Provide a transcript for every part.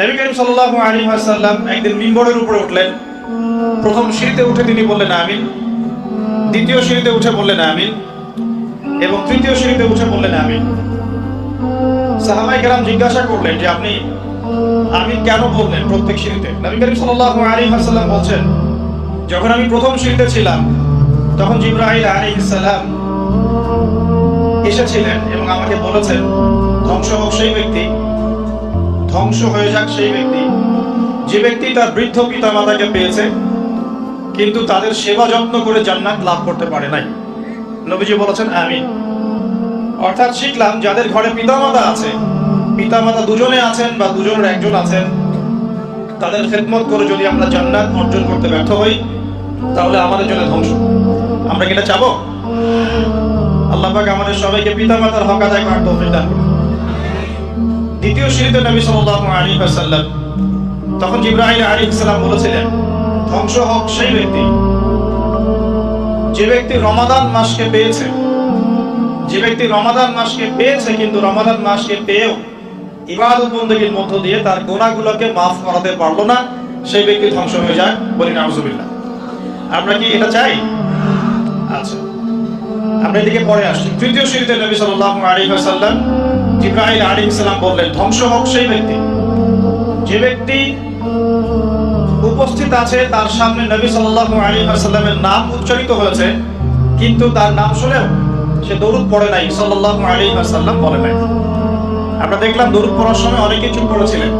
নবী করিম সাল্লাল্লাহু আলাইহি ওয়াসাল্লাম একদিন মিম্বরের উপরে উঠলেন। প্রথম সিঁড়িতে উঠে তিনি বললেন, আমিন। দ্বিতীয় সিঁড়িতে উঠে বললেন, আমিন। এবং তৃতীয় সিঁড়িতে উঠে বললেন, আমিন। কেরাম জিজ্ঞাসা করলেন যে, আপনি আমিন কেন বললেন প্রত্যেক সিঁড়িতে? নবী করিম সাল্লাল্লাহু আলাইহি ওয়াসাল্লাম বলছেন, যখন আমি প্রথম সিঁড়িতে ছিলাম, তখন জিব্রাইল আলাইহিস এসেছিলেন এবং আমাকে বলেছেন ধ্বংস হোক সেই ব্যক্তি ধ্বংস হয়ে যাক সেই ব্যক্তি। যে ব্যক্তি তার বৃদ্ধ পিতা মাতাকে পেয়েছে, কিন্তু তাদের সেবা যত্ন করে জান্নাত লাভ করতে পারে নাই। নবীজি বলেছেন, আমিন। অর্থাৎ শিখলাম, যাদের ঘরে পিতামাতা আছে, পিতামাতা দুজনে আছেন বা দুজনের একজন আছেন, তাদের খেদমত করে যদি আমরা জান্নাত অর্জন করতে ব্যর্থ হই, তাহলে আমাদের জন্য ধ্বংস। আমরা কি এটা চাবো? আল্লাহ পাক আমাদের সবাইকে পিতামাতার হক আদায় করার তৌফিক দান করুন। দ্বিতীয় সিঁড়িতে নবী সাল্লাল্লাহু আলাইহি ওয়াসাল্লাম তখন জিব্রাইল আলাইহিস সালাম বলেছিলেন, ধ্বংস হোক সেই ব্যক্তি। যে ব্যক্তি রমাদান মাসকে পেয়েছে, যে ব্যক্তি রমাদান মাসকে পেয়েছে কিন্তু রমাদান মাসকে পেয়েও ইবাদত বন্দীর মধ্য দিয়ে তার গোনাগুলোকে মাফ করাতে পারল না, সেই ব্যক্তি ধ্বংস হয়ে যায় বলি নাউজুবিল্লাহ। আমরা কি এটা চাই? আচ্ছা। আমরা এদিকে পরে আসছি। তৃতীয় সিঁড়িতে নবী সাল্লাল্লাহু আলাইহি ওয়াসাল্লাম জিব্রাইল আলাইহিস সালাম বললেন, ধ্বংস হোক সেই ব্যক্তি। যে ব্যক্তি উপস্থিত আছে, তার সামনে নবী সাল্লাল্লাহু আলাইহি ওয়াসাল্লামের নাম উচ্চারিত হয়েছে, কিন্তু তার নাম শুনেও সে দরুদ পড়ে নাই, সাল্লাল্লাহু আলাইহি ওয়াসাল্লাম বলে নাই। আমরা দেখলাম দরুদ পড়ার সময় অনেকে চুপ করেছিলেন।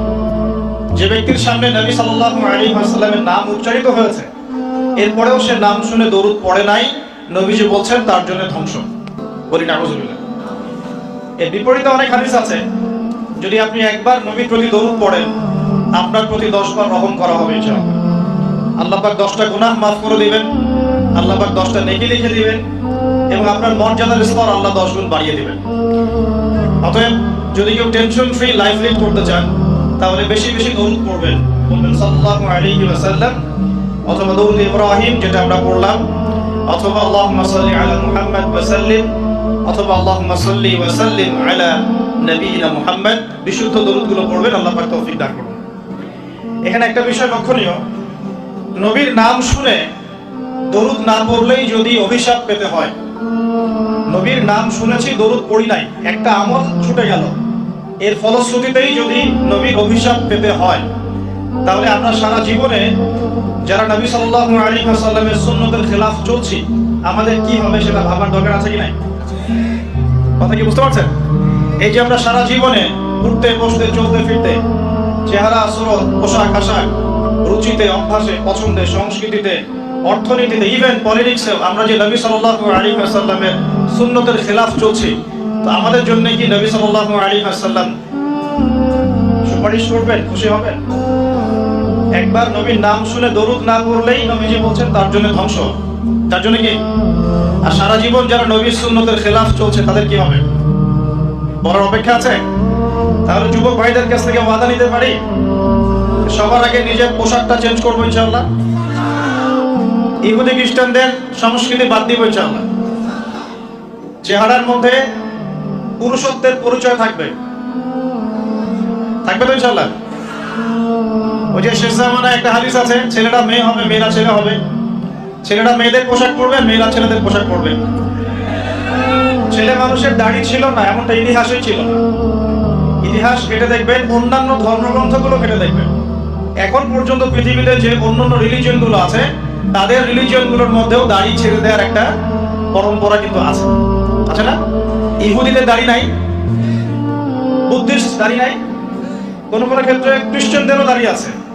যে ব্যক্তির সামনে নবী সাল্লাল্লাহু আলাইহি ওয়াসাল্লামের নাম উচ্চারিত হয়েছে, এরপরেও সে নাম শুনে দরুদ পড়ে নাই, নবীজি বলছেন তার জন্য ধ্বংস। বলি নাউজুবিল্লাহ এর বিপরীতে অনেক হাদিস আছে। যদি আপনি একবার নবীর প্রতি দরুদ পড়েন, আপনার প্রতি দশ বার রহম করা হবে আল্লাহ পাক দশটা গুনাহ মাফ করে দিবেন, আল্লাহ পাক দশটা নেকি লিখে দিবেন, এবং আপনার মর্যাদার স্তর আল্লাহ দশ গুণ বাড়িয়ে দিবেন। অতএব, যদি কেউ টেনশন ফ্রি লাইফ লিড করতে চান, তাহলে বেশি বেশি দরুদ পড়বেন। বলবেন, সাল্লাল্লাহু আলাইহি ওয়াসাল্লাম, অথবা দরুদ ইব্রাহিম, যেটা আমরা পড়লাম, অথবা আল্লাহুম্মা সাল্লি আলা মুহাম্মদ ওয়া সাল্লিম অথবা আল্লাহুম্মা সাল্লি ওয়া সাল্লিম আলা নবিয়িনা মুহাম্মদ, বিশুদ্ধ দরুদগুলো পড়বেন, আল্লাহ পাক তৌফিক দান করুন। এখানে একটা বিষয় লক্ষণীয়, নবীর নাম শুনে দরুদ না পড়লেই যদি অভিশাপ পেতে হয়, নবীর নাম শুনেছি, দরুদ পড়ি নাই, একটা আমল ছুটে গেল, এর ফলশ্রুতিতেই যদি নবীর অভিশাপ পেতে হয়, তাহলে আমরা সারা জীবনে যারা নবী সাল্লাল্লাহু আলাইহি ওয়াসাল্লামের সুন্নতের খেলাফ চলছি, আমাদের কি হবে সেটা ভাবার দরকার আছে কি নাই? কথা কি বুঝতে পারছেন? এই যে আমরা সারা জীবনে উঠতে বসতে, চলতে, ফিরতে চেহারা, সুরত, পোশাক, আশাক, রুচিতে, অভ্যাসে, পছন্দে, সংস্কৃতিতে, অর্থনীতিতে ইভেন পলিটিক্সে আমরা যে নবী সাল্লাল্লাহু আলাইহি ওয়াসাল্লামের সুন্নতের খেলাফ চলছি, তো আমাদের জন্য কি নবী সাল্লাল্লাহু আলাইহি ওয়াসাল্লাম সুপারিশ করবেন, খুশি হবেন? একবার নবীর নাম শুনে দরুদ না পড়লেই নবীজি বলছেন, তার জন্য ধ্বংস তার জন্য কি? আর সারা জীবন যারা নবীর সুন্নতের খেলাফ চলছে, তাদের কি হবে? বলার অপেক্ষা আছে? তাহলে যুবক ভাইদের কাছ থেকে ওয়াদা নিতে পারি? সবার আগে নিজের পোশাকটা চেঞ্জ করব ইনশাআল্লাহ। ইহুদি খ্রিস্টানদের সংস্কৃতি বাদ দিব ইনশাআল্লাহ। চেহারার মধ্যে পুরুষত্বের পরিচয় থাকবে। থাকবে তো ইনশাআল্লাহ? ওই যে শেষ জামানায় একটা হাদিস আছে ছেলেরা মেয়ে হবে, মেয়েরা ছেলে হবে। ছেলেরা মেয়েদের পোশাক পরবে, মেয়েরা ছেলেদের পোশাক পরবে। ছেলে মানুষের দাড়ি ছিল না, এমনটা ইতিহাসই ছিল। ইতিহাস কেটে দেখবেন, অন্যান্য ধর্মগ্রন্থগুলো কেটে দেখবেন। এখন পর্যন্ত পৃথিবীতে যে অন্যান্য রিলিজিয়নগুলো আছে, তাদের রিলিজিয়নগুলোর মধ্যেও দাড়ি ছেড়ে দেওয়ার একটা পরম্পরা কিন্তু আছে। আছে না? ইহুদিদের দাড়ি নাই? বুদ্ধিস্ট দাড়ি নাই? কোন কোন ক্ষেত্রে খ্রিস্টানদেরও দাঁড়িয়ে আছে।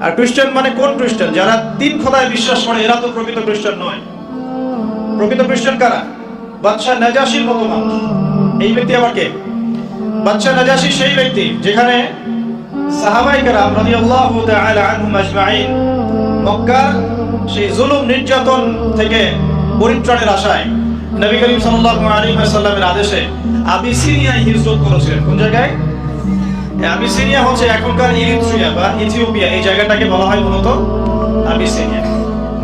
আর খ্রিস্টান মানে কোন খ্রিস্টান? যারা তিন খোদায় বিশ্বাস করে, এরা তো প্রকৃত খ্রিস্টান নয়। প্রকৃত খ্রিস্টান কারা? বাদশাহ নাজাসির মতো মানুষ। এই ব্যক্তি আবার কে? বাদশাহ নাজাসি সেই ব্যক্তি যেখানে সাহাবাই কারাম রাদিয়াল্লাহু তাআলা আনহুম আজমাইন মক্কার সেই জুলুম নির্যাতন থেকে পরিত্রাণের আশায় নবী করিম সাল্লাল্লাহু আলাইহি ওয়াসাল্লামের আদেশে আবিসিনিয়ায় হিজরত করেছিলেন। কোন জায়গায়? আবিসিনিয়া হচ্ছে এখনকার ইরিত্রিয়া বা ইথিওপিয়া। এই জায়গাটাকে বলা হয় মূলত আবিসিনিয়া।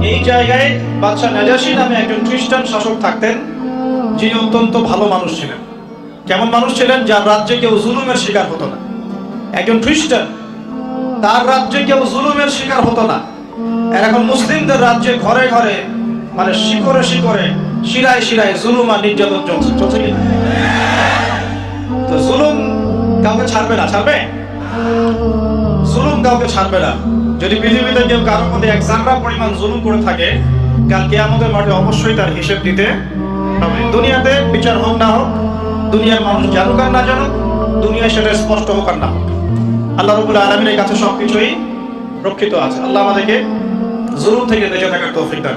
এই জায়গায় বাদশাহ নাজাসি নামে একজন খ্রিস্টান শাসক থাকতেন, যিনি অত্যন্ত ভালো মানুষ ছিলেন। কেমন মানুষ ছিলেন যার রাজ্যে কেউ জুলুমের শিকার হতো না। একজন খ্রিস্টান, তার রাজ্যে কেউ জুলুমের শিকার হতো না। আর এখন মুসলিমদের রাজ্যে ঘরে ঘরে মানে শিকরে শিকরে শিরায় শিরায় জুলুম আর নির্যাতন চলছে। চলছে কি না? তো জুলুম কাউকে ছাড়বে না, ছাড়বে? জুলুম কাউকে ছাড়বে না। যদি পৃথিবীতে কেউ কারোর মধ্যে এক জাগরা পরিমাণ জুলুম করে থাকে, কাল কেয়ামতের মাঠে অবশ্যই তার হিসেব দিতে হবে। দুনিয়াতে বিচার হোক না হোক, দুনিয়ার মানুষ জানুক আর না জানুক দুনিয়া সেটা স্পষ্ট হোক আর না হোক। আল্লাহ রবুল আলমীর কাছে সবকিছুই রক্ষিত আছে। আল্লাহ আমাদেরকে জুলুম থেকে বেঁচে থাকার তৌফিক দান।